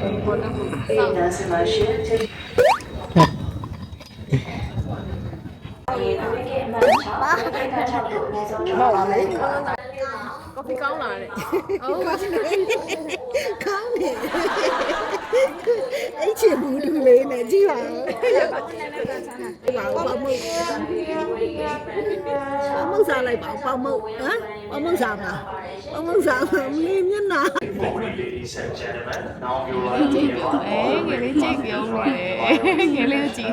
ပေါ် ဒီကောင်းလာတဲ့ဟုတ်ကောင်းနေကောင်းနေအဲ့ချေဘူးလူလေးနဲ့ကြည့်ပါဦးပေါ့မုတ်ပေါ့မုတ်စားလိုက်ပါပေါ့မုတ်ဟမ်ပေါ့မုတ်စားမှာပေါ့မုတ်စားမှာမင်းမျက်နှာ Ladies and gentlemen, now you like to hear one more. ငယ်လေးကြိတ်ပြောတယ်ငယ်လေးကြည့်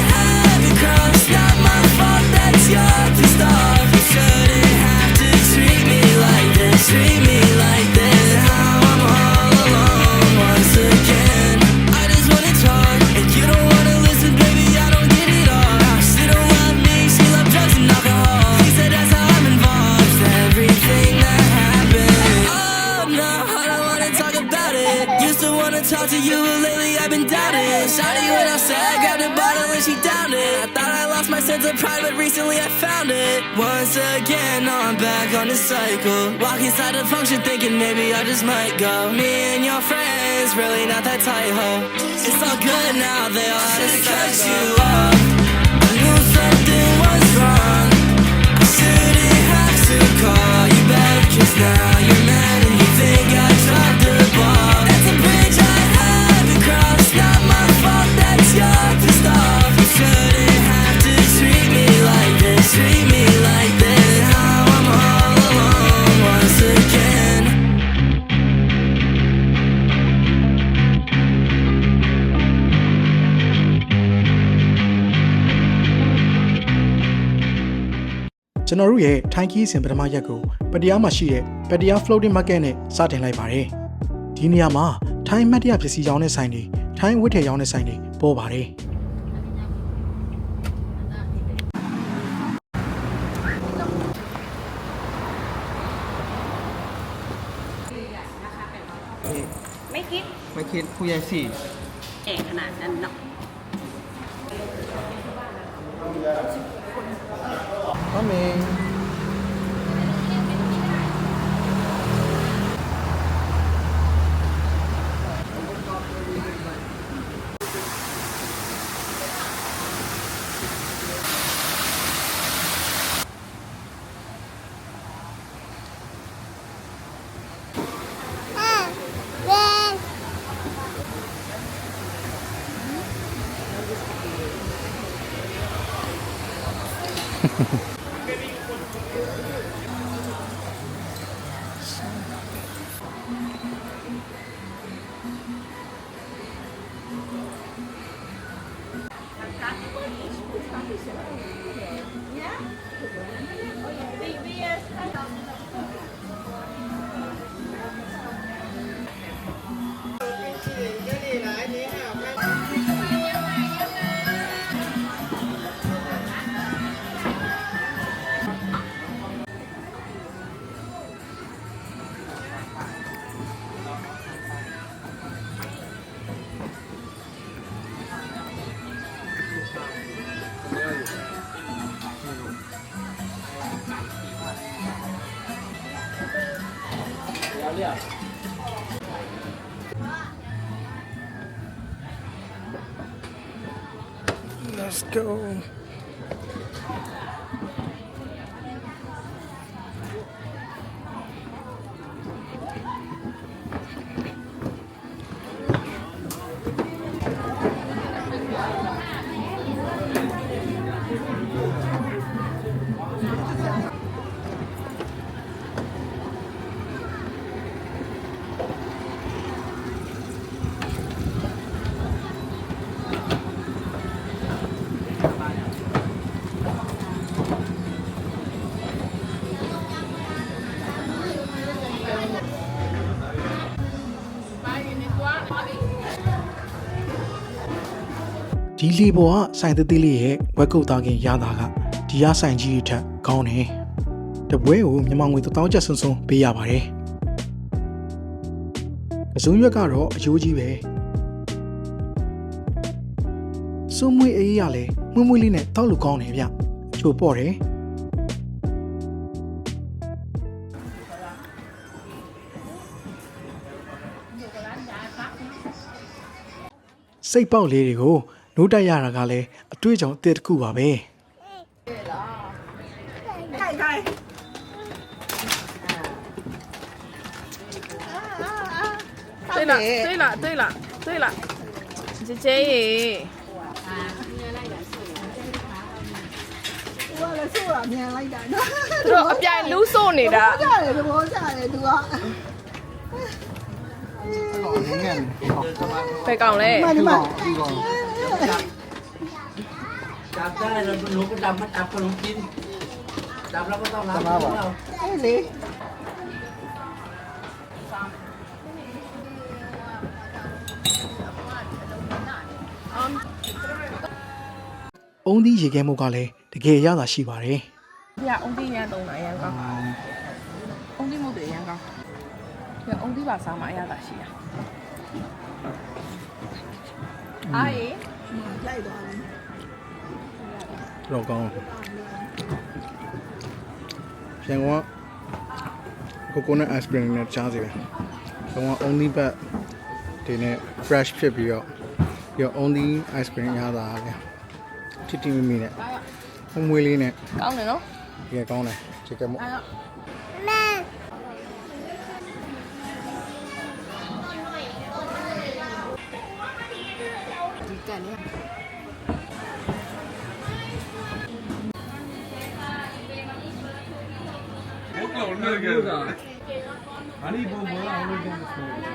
wanna talk to you, but lately I've been doubting. When I said, grabbed a bottle and she downed it. I thought I lost my sense of pride, but recently I found it. Once again, I'm back on the cycle. Walk inside the function, thinking maybe I just might go. Me and your friends, really not that tight, ho. It's all good now, they all to cut you off. ကျွန်တော်တို့ရဲ့ထိုင်းခီးစဉ်ပထမရက်ကိုပတ္တရားမှာရှိတဲ့ပတ္တရား floating market နဲ့စတင်လိုက်ပါတယ်။ဒီနေရာမှာထိုင်းမတ်တရပစ္စည်းရောင်းတဲ့ဆိုင်တွေထိုင်းဝတ်ထည်ရောင်းတဲ့ဆိုင်တွေပေါ်ပါတယ်။ ไม่คิด ไม่คิดผู้ใหญ่สี่ เอกขนาดนั้นเนาะ Coming. ก็ มี Let's go ဒီလီဘောကဆိုင်သေးသေးလေးရဲ့ဝက်ကုတ်သားခင်ရတာကဒီရဆိုင်ကြီးတွေထက်ကောင်းတယ်တပွဲကိုမြန်မာငွေ1000ကျပ်စွန်းစွန်းပေးရပါတယ်အစုံရွက်ကတော့အယိုးကြီးပဲစုံမွေးအေးရလဲမွေးမွေးလေးနဲ့တောက်လို့ကောင်းတယ်ဗျအချို့ပေါ့တယ်စိတ်ပေါက်လေးတွေကို နိုးတက်ရတာကလည်းအတွေ့အကြုံအသစ်တစ်ခုပါပဲ 对了，对了，对了，对了，姐姐耶， သူကလည်းဆိုးတာမြန်လိုက်တာနော် သူတို့အပြိုင်လူးဆိုးနေတာ ကြတယ်သ จับได้แล้วหนูก็จับมาจับขนมกินจับแล้วก็ต้องล้าง တနာပါ အဲ့လေ အုံးသီးရေခဲမှုကလည်းတကယ်ရတာရှိပါတယ် ဒီကအုံးသီးရမ်းတုံးတာအရမ်းကောင်းအုံးသီးမဟုတ်တယ်အရမ်းကောင်းဒီကအုံးသီးပါစားမှအရသာရှိတာအားရေ လိုက်သွားတယ်တော့ကောင်းပြန်ကကိုကိုနဲ့ ice cream နဲ့ချားစီပဲ။တော့ only but ဒီနဲ့ fresh ဖြစ်ပြီးတော့ပြီးတော့ only ice cream ရတာလေ။တိတိမီမီနဲ့အမွေးလေးနဲ့ကောင်းတယ်နော်ဒီကကောင်းတယ်ချစ်က 아, 아니 뭐 뭐라 안 올리겠어.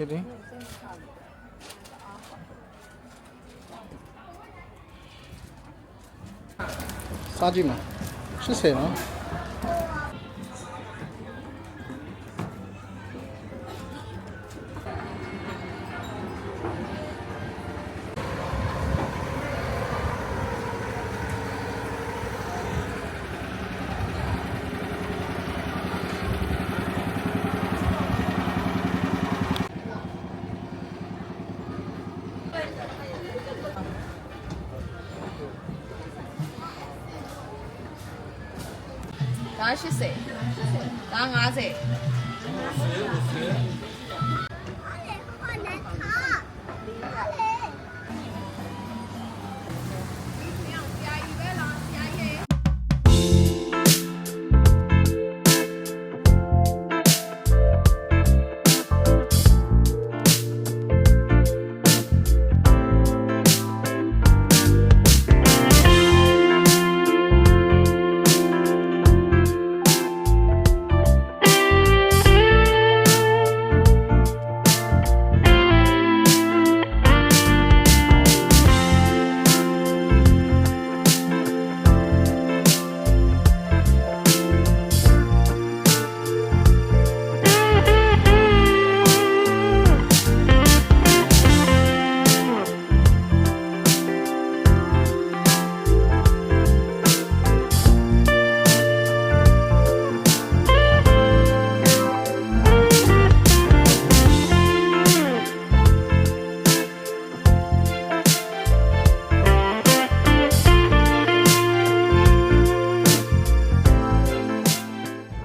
Jadi. တော့ချစ်တယ်စား ကြည့်မလား80နော်ဒါ80ဒါ90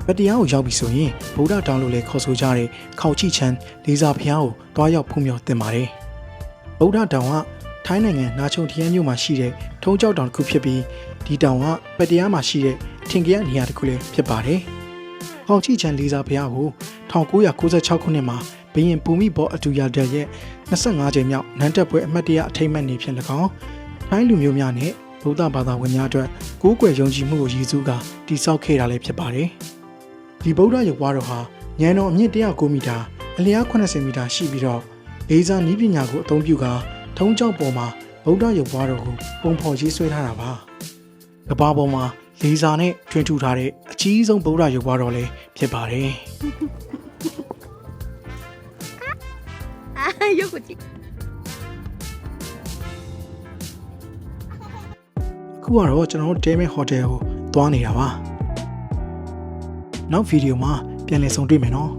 ဗတ်တရားကိုရောက်ပြီဆိုရင်ဗုဒ္ဓတောင်လို့လည်းခေါ်ဆိုကြတဲ့ခေါချိချန်လေးစားဖျားကိုတွားရောက်ဖုံးမြော်တင်ပါတယ်ဗုဒ္ဓတောင်ကထိုင်းနိုင်ငံနာချုံထရန်မြို့မှာရှိတဲ့ထုံးကျောက်တောင်တစ်ခုဖြစ်ပြီးဒီတောင်ကဗတ်တရားမှာရှိတဲ့အထင်ကြီးနေရာတစ်ခုလည်းဖြစ်ပါတယ်ခေါချိချန်လေးစားဖျားကို1996ခုနှစ်မှာဘရင်ပူမိဘောအတူရတဲ့ရဲ့25ကြိမ်မြောက်နန်းတက်ပွဲအမှတ်တရအထိမ်းအမှတ်နေဖြစ်၎င်းထိုင်းလူမျိုးများနဲ့ဗုဒ္ဓဘာသာဝင်များအတွက်ကိုးကွယ်ယုံကြည်မှုကိုရည်စူးကာတည်ဆောက်ခဲ့တာလည်းဖြစ်ပါတယ် ဒီဗုဒ္ဓရုပ်ပွားတော်ဟာညံတော်အမြင့်109မီတာအလျား80မီတာရှိပြီးတော့လေဆာနီးပညာကိုအသုံးပြုကာထုံးကျောက်ပေါ်မှာဗုဒ္ဓရုပ်ပွားတော်ကိုပုံဖော်ရေးဆွဲထားတာပါကဘာပေါ်မှာလေဆာနဲ့ထွင်ထူထားတဲ့အကြီးဆုံးဗုဒ္ဓရုပ်ပွားတော်လည်းဖြစ်ပါတယ်အာရုပ်ကိုကြည့်အခုကတော့ကျွန်တော်တို့ Damien Hotel ကိုသွားနေတာပါ နောက်ဗီဒီယိုမှာပြန်လည်ဆုံတွေ့မယ်နော်